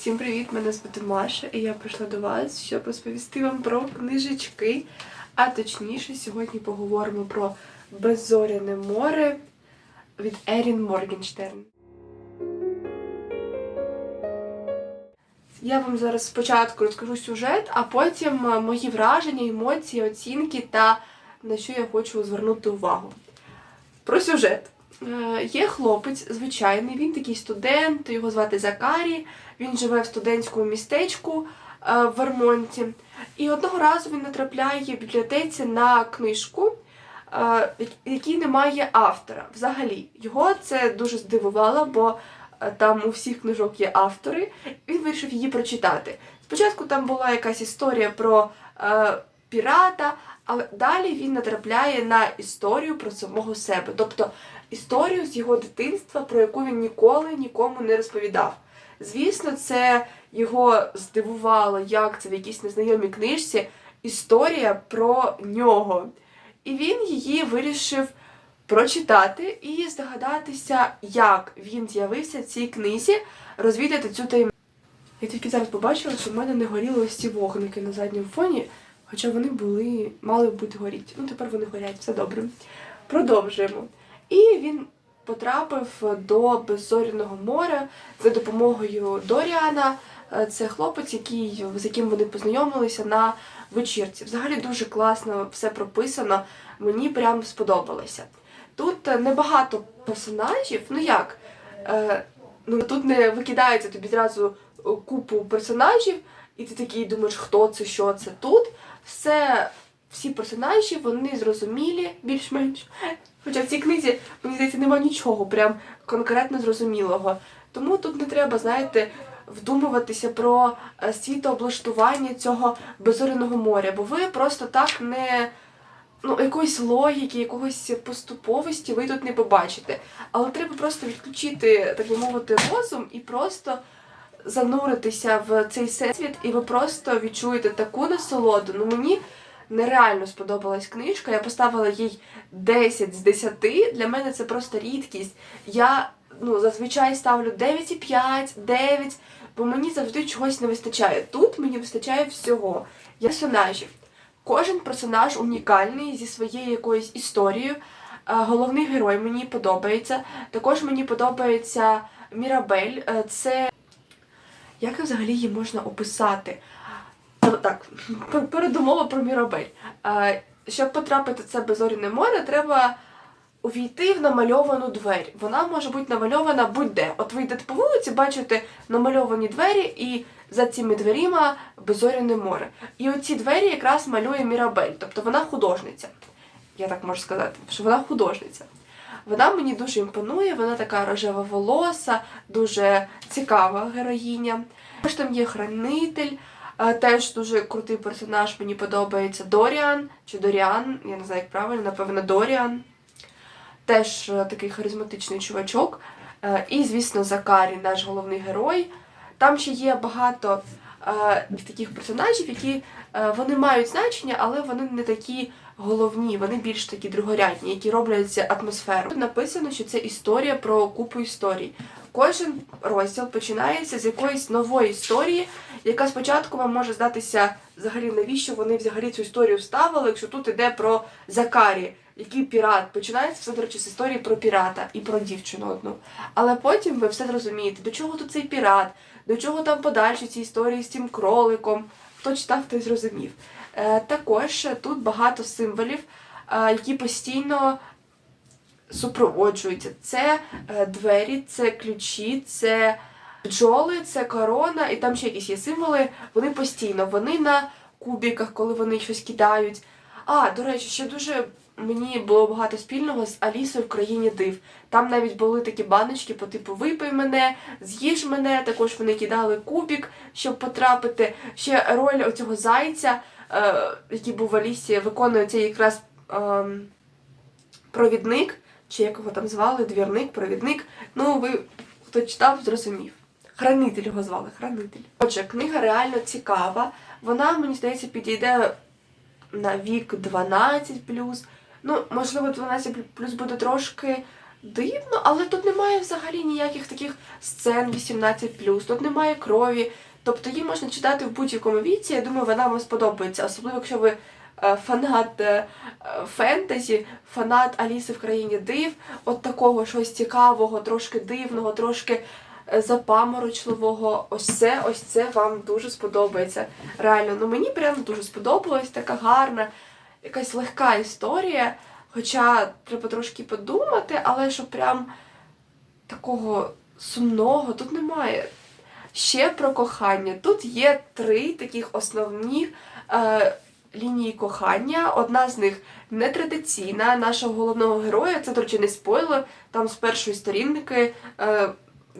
Всім привіт! Мене звати Маша, і я прийшла до вас, щоб розповісти вам про книжечки. А точніше, сьогодні поговоримо про Беззоряне море від Ерін Моргенштерн. Я вам зараз спочатку розкажу сюжет, а потім е, мої враження, емоції, оцінки та на що я хочу звернути увагу. Про сюжет. Е, Є хлопець звичайний, він такий студент, його звати Закарі. Він живе в студентському містечку е, в Вермонті. І одного разу він натрапляє в бібліотеці на книжку, е, якій немає автора. Взагалі, його це дуже здивувало, бо там у всіх книжок є автори. Він вирішив її прочитати. Спочатку там була якась історія про пірата, але далі він натрапляє на історію про самого себе. Тобто історію з його дитинства, про яку він ніколи нікому не розповідав. Звісно, це його здивувало, як це в якійсь незнайомій книжці історія про нього. І він її вирішив прочитати і здогадатися, як він з'явився в цій книзі, розвідати цю таємницю. Я тільки зараз побачила, що в мене не горіли ось ці вогники на задньому фоні, хоча вони були, мали бути горіти. Ну, тепер вони горять, все добре. Продовжуємо. І він потрапив до беззоряного моря за допомогою Доріана. Е, Це хлопець, який, з яким вони познайомилися на вечірці. Взагалі дуже класно все прописано. Мені прям сподобалося. Тут е, небагато персонажів, ну як? Е, ну тут не викидається тобі зразу купу персонажів, і ти такий думаєш, хто це, що це тут. Все, всі персонажі, вони зрозумілі, більш-менш. Хоча в цій книзі, мені здається, немає нічого прям конкретно зрозумілого. Тому тут не треба, знаєте, вдумуватися про е, світооблаштування цього беззоряного моря, бо ви просто так не. Ну, якоїсь логіки, якогось поступовості ви тут не побачите. Але треба просто відключити, так би мовити, розум і просто зануритися в цей всесвіт, і ви просто відчуєте таку насолоду. Ну мені нереально сподобалась книжка. Я поставила їй 10 з 10. Для мене це просто рідкість. Я ну, зазвичай ставлю 9,5, 9, бо мені завжди чогось не вистачає. Тут мені вистачає всього. Я персонажів. Кожен персонаж унікальний зі своєю якоюсь історією. Е, Головний герой мені подобається. Також мені подобається Мірабель. Е, Це як взагалі її можна описати? Так, передумова про Мірабель. Е, Щоб потрапити в це безоріне море, треба увійти в намальовану двері. Вона може бути намальована будь-де. От ви йдете по вулиці, бачите намальовані двері, і за цими дверима безоряне море. І оці двері якраз малює Мірабель, тобто вона художниця. Я так можу сказати, що вона художниця. Вона мені дуже імпонує, вона така рожева волоса, дуже цікава героїня. Також там є хранитель, е, теж дуже крутий персонаж, мені подобається Доріан чи Доріан, я не знаю, як правильно, напевно, Доріан. Теж е, такий харизматичний чувачок. Е, І, звісно, Закарі, наш головний герой. Там ще є багато таких персонажів, які е, вони мають значення, але вони не такі головні, вони більш такі другорядні, які роблять атмосферу. Тут написано, що це історія про купу історій. Кожен розділ починається з якоїсь нової історії, яка спочатку вам може здатися взагалі, навіщо вони взагалі цю історію вставили, якщо тут іде про Закарі, який пірат. Починається все, до речі, з історії про пірата і про дівчину одну. Але потім ви все зрозумієте, до чого тут цей пірат, до чого там подальші ці історії з цим кроликом. Хто читав, той зрозумів. Е, також тут багато символів, е, які постійно супроводжуються. Це е, двері, це ключі, це бджоли, це корона, і там ще якісь є символи. Вони постійно, вони на кубіках, коли вони щось кидають. А, до речі, ще дуже мені було багато спільного з Алісою в країні див. Там навіть були такі баночки по типу випий мене, з'їж мене. Також вони кидали кубік, щоб потрапити. Ще роль оцього зайця, е, який був в Алісі, виконує цей якраз ем, провідник, чи як його там звали, двірник, провідник. Ну, ви хто читав, зрозумів. Хранитель його звали, хранитель. Отже, книга реально цікава. Вона, мені здається, підійде на вік 12 Ну, можливо, 12 плюс буде трошки дивно, але тут немає взагалі ніяких таких сцен 18+, тут немає крові. Тобто її можна читати в будь-якому віці. Я думаю, вона вам сподобається, особливо якщо ви е, фанат е, фентезі, фанат Аліси в країні див, от такого щось цікавого, трошки дивного, трошки е, запаморочливого. Ось це, ось це вам дуже сподобається. Реально, ну мені прям дуже сподобалась така гарна, якась легка історія. Хоча треба трошки подумати, але що прям такого сумного тут немає. Ще про кохання. Тут є три таких основні е, лінії кохання. Одна з них нетрадиційна нашого головного героя. Це, до речі, не спойлер. Там з першої сторінки е,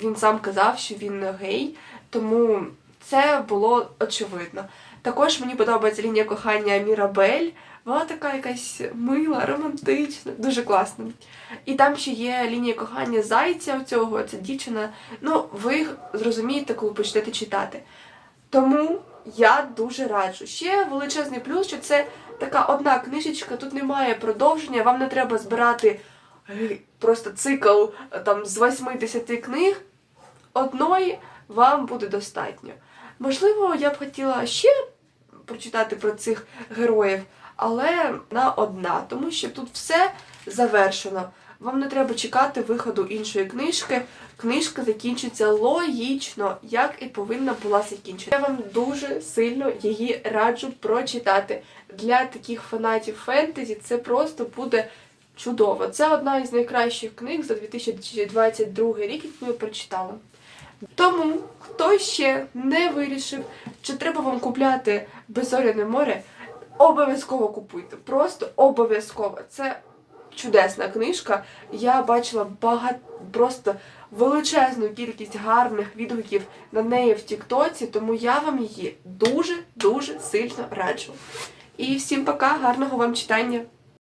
він сам казав, що він гей, тому це було очевидно. Також мені подобається лінія кохання Мірабель. Вона така якась мила, романтична, дуже класна. І там ще є лінія кохання зайця цього, це дівчина. Ну, ви зрозумієте, коли почнете читати. Тому я дуже раджу. Ще величезний плюс, що це така одна книжечка, тут немає продовження, вам не треба збирати е, просто цикл е, там з 80 книг. Одної вам буде достатньо. Можливо, я б хотіла ще прочитати про цих героїв, але на одна, тому що тут все завершено. Вам не треба чекати виходу іншої книжки. Книжка закінчиться логічно, як і повинна була закінчитися. Я вам дуже сильно її раджу прочитати. Для таких фанатів фентезі це просто буде чудово. Це одна із найкращих книг за 2022 рік, яку я прочитала. Тому, хто ще не вирішив, чи треба вам купляти Беззоряне море, обов'язково купуйте. Просто обов'язково. Це чудесна книжка. Я бачила багато просто величезну кількість гарних відгуків на неї в Тіктоці, тому я вам її дуже-дуже сильно раджу. І всім пока, гарного вам читання!